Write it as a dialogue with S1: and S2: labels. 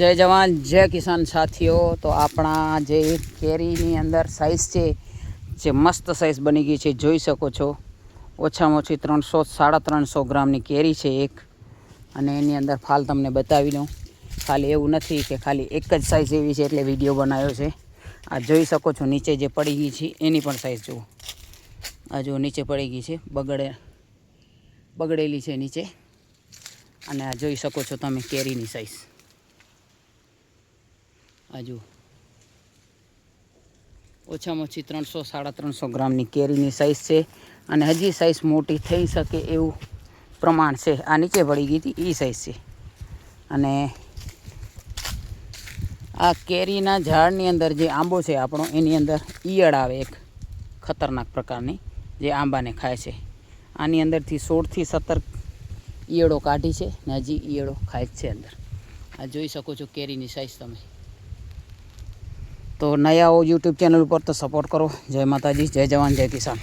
S1: જય જવાન, જય કિસાન સાથીઓ. તો આપણા જે કેરીની અંદર સાઇઝ છે, જે મસ્ત સાઇઝ બની ગઈ છે, જોઈ શકો છો. ઓછામાં ઓછી ત્રણસો, સાડા ત્રણસો ગ્રામની કેરી છે એક. અને એની અંદર ફાલ તમને બતાવી લઉં ખાલી એવું નથી કે ખાલી એક જ સાઇઝ એવી છે એટલે વીડિયો બનાવ્યો છે. આ જોઈ શકો છો, નીચે જે પડી ગઈ છે, એની પણ સાઇઝ જુઓ. આ જુઓ, નીચે પડી ગઈ છે, બગડે, બગડેલી છે નીચે. અને આ જોઈ શકો છો તમે કેરીની સાઈઝ આ જુઓ ઓછામાં ઓછી ત્રણસો, સાડા ત્રણસો ગ્રામની કેરીની સાઇઝ છે અને હજી સાઇઝ મોટી થઈ શકે એવું પ્રમાણ છે. આ નીચે પડી ગઈ હતી એ સાઈઝ છે. અને આ કેરીના ઝાડની અંદર જે આંબો છે આપણો, એની અંદર ઈયળ આવે એક ખતરનાક પ્રકારની, જે આંબાને ખાય છે. આની અંદરથી સોળથી સત્તર ઈયળો કાઢી છે ને હજી ઈયળો ખાય છે અંદર. આ જોઈ શકો છો કેરીની સાઇઝ તમે. તો નયા આવો યુટ્યુબ ચેનલ ઉપર તો સપોર્ટ કરો. જય માતાજી, જય જવાન, જય કિસાન.